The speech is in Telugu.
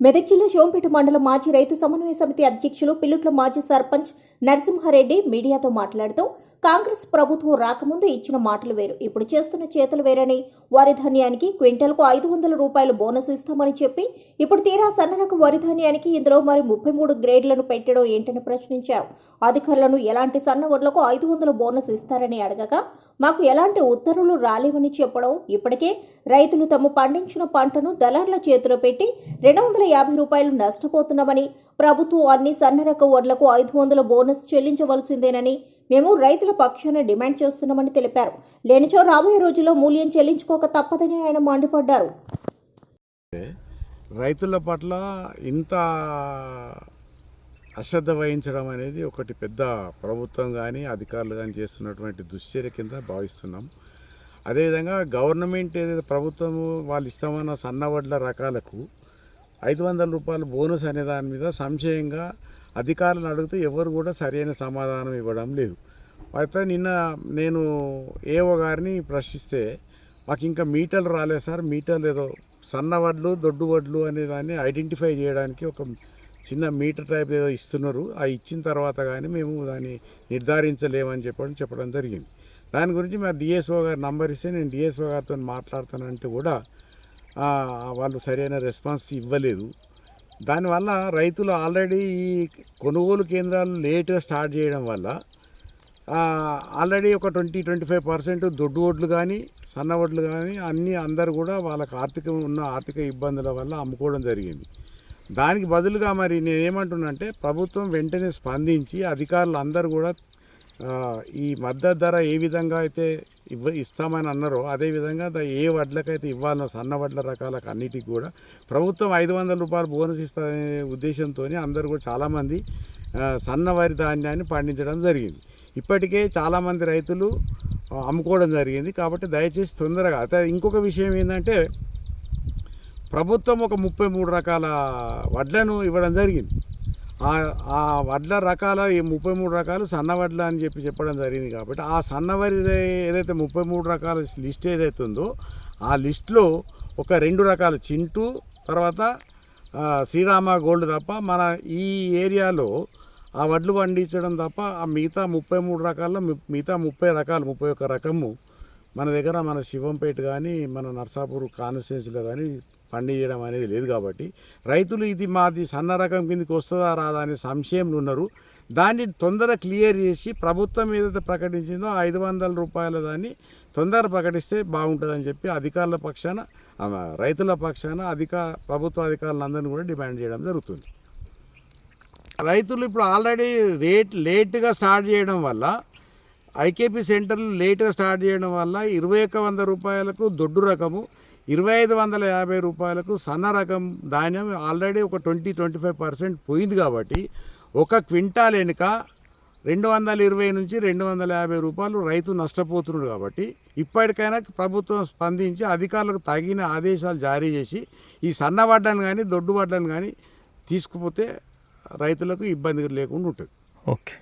మెదక్ జిల్లా శివంపేట మండలం మాజీ రైతు సమన్వయ సమితి అధ్యక్షులు పిల్లుట్ల మాజీ సర్పంచ్ నరసింహారెడ్డి మీడియాతో మాట్లాడుతూ కాంగ్రెస్ ప్రభుత్వం రాకముందు ఇచ్చిన మాటలు వేరు. ఇప్పుడు చేస్తున్న చేతులు వేరని వరి ధాన్యానికి క్వింటల్కు ఐదు వందల రూపాయలు బోనస్ ఇస్తామని చెప్పి ఇప్పుడు తీరా సన్నరకం వరి ధాన్యానికి ఇందులో మరి ముప్పై మూడు గ్రేడ్లను పెట్టడం ఏంటని ప్రశ్నించారు. అధికారులను ఎలాంటి సన్న వడ్లకు ఐదు వందల బోనస్ ఇస్తారని అడగగా మాకు ఎలాంటి ఉత్తర్వులు రాలేవని చెప్పడం ఇప్పటికే రైతులు తమ పండించిన పంటను దళార్ల చేతిలో పెట్టి రెండు వందల యాభై రూపాయలు నష్టపోతున్నామని ప్రభుత్వం అన్ని సన్నరక వడ్లకు ఐదు వందల బోనస్ చెల్లించవలసిందేనని మేము రైతుల పక్షాన డిమాండ్ చేస్తున్నామని తెలిపారు. లేనిచో రాబోయే రోజుల్లో మూల్యం చెల్లించుకోక తప్పదని ఆయన మండిపడ్డారు. రైతుల పట్ల ఇంత అశ్రద్ధ వహించడం అనేది ఒకటి పెద్ద ప్రభుత్వం కానీ అధికారులు కానీ చేస్తున్నటువంటి దుశ్చర్య కింద భావిస్తున్నాం. అదేవిధంగా గవర్నమెంట్ ఏదైతే ప్రభుత్వము వాళ్ళు ఇస్తామన్న సన్నవడ్ల రకాలకు ఐదు వందల రూపాయలు బోనస్ అనే దాని మీద సంశయంగా అధికారులను అడిగితే ఎవరు కూడా సరైన సమాధానం ఇవ్వడం లేదు. అయితే నిన్న నేను ఏఓ గారిని ప్రశ్నిస్తే మాకు ఇంకా మీటర్లు రాలేదు సార్ మీటర్లు ఏదో సన్న వడ్లు దొడ్డు వడ్లు అనే దాన్ని ఐడెంటిఫై చేయడానికి ఒక చిన్న మీటర్ టైప్ ఏదో ఇస్తున్నారు. ఆ ఇచ్చిన తర్వాత కానీ మేము దాన్ని నిర్ధారించలేమని చెప్పడం చెప్పడం జరిగింది. దాని గురించి మరి డిఎస్ఓ గారు నంబర్ ఇస్తే నేను డిఎస్ఓ గారితో మాట్లాడతానంటే కూడా వాళ్ళు సరైన రెస్పాన్స్ ఇవ్వలేదు. దానివల్ల రైతులు ఆల్రెడీ ఈ కొనుగోలు కేంద్రాలు లేటుగా స్టార్ట్ చేయడం వల్ల ఆల్రెడీ ఒక ట్వంటీ ట్వంటీ ఫైవ్ పర్సెంట్ దొడ్డు ఓట్లు కానీ సన్న ఓట్లు కానీ అన్నీ అందరు కూడా వాళ్ళకి ఆర్థిక ఉన్న ఆర్థిక ఇబ్బందుల వల్ల అమ్ముకోవడం జరిగింది. దానికి బదులుగా మరి నేను ఏమంటున్నానంటే ప్రభుత్వం వెంటనే స్పందించి అధికారులు అందరూ కూడా ఈ మద్దతు ధర ఏ విధంగా అయితే ఇవ్వ ఇస్తామని అన్నారో అదే విధంగా ఏ వడ్లకైతే ఇవ్వాలనో సన్న వడ్ల రకాలకు అన్నిటికి కూడా ప్రభుత్వం ఐదు వందల రూపాయలు బోనస్ ఇస్తారనే ఉద్దేశంతో అందరూ కూడా చాలామంది ఆ, సన్న వరి ధాన్యాన్ని పండించడం జరిగింది. ఇప్పటికే చాలామంది రైతులు అమ్ముకోవడం జరిగింది. కాబట్టి దయచేసి తొందరగా అయితే ఇంకొక విషయం ఏంటంటే ప్రభుత్వం ఒక ముప్పై మూడు రకాల వడ్లను ఇవ్వడం జరిగింది. ఆ వడ్ల రకాల ఈ ముప్పై మూడు రకాలు సన్న వడ్ల అని చెప్పి చెప్పడం జరిగింది కాబట్టి ఆ సన్న వరి ఏదైతే ముప్పై మూడు రకాల లిస్ట్ ఏదైతే ఉందో ఆ లిస్ట్లో ఒక రెండు రకాలు చింటూ తర్వాత శ్రీరామ గోల్డ్ తప్ప మన ఈ ఏరియాలో ఆ వడ్లు పండించడం తప్ప ఆ మిగతా ముప్పై మూడు రకాల్లో మిగతా ముప్పై రకాలు ముప్పై ఒక్క రకము మన దగ్గర మన శివంపేట కానీ మన నర్సాపూర్ కాన్స్టిట్యున్సీలో కానీ పండించడం అనేది లేదు కాబట్టి రైతులు ఇది మాది సన్న రకం కిందకి వస్తుందా రాదా అనే సంశయంలో ఉన్నారు. దాన్ని తొందర క్లియర్ చేసి ప్రభుత్వం ఏదైతే ప్రకటించిందో ఐదు వందల రూపాయల దాన్ని తొందర ప్రకటిస్తే బాగుంటుందని చెప్పి అధికారుల పక్షాన రైతుల పక్షాన అధిక ప్రభుత్వ అధికారులందరినీ కూడా డిమాండ్ చేయడం జరుగుతుంది. రైతులు ఇప్పుడు ఆల్రెడీ రేట్ లేట్గా స్టార్ట్ చేయడం వల్ల ఐకేపీ సెంటర్లు లేట్గా స్టార్ట్ చేయడం వల్ల ఇరవై ఒక్క వంద రూపాయలకు దొడ్డు రకము ఇరవై ఐదు వందల యాభై రూపాయలకు సన్న రకం ధాన్యం ఆల్రెడీ ఒక ట్వంటీ ట్వంటీ ఫైవ్ పర్సెంట్ పోయింది కాబట్టి ఒక క్వింటాల్ వెనుక రెండు వందల ఇరవై నుంచి రెండు వందల యాభై రూపాయలు రైతు నష్టపోతున్నాడు కాబట్టి ఇప్పటికైనా ప్రభుత్వం స్పందించి అధికారులకు తగిన ఆదేశాలు జారీ చేసి ఈ సన్న వడ్లను కానీ దొడ్డు వడ్లను కానీ తీసుకుపోతే రైతులకు ఇబ్బంది లేకుండా ఉంటుంది. ఓకే.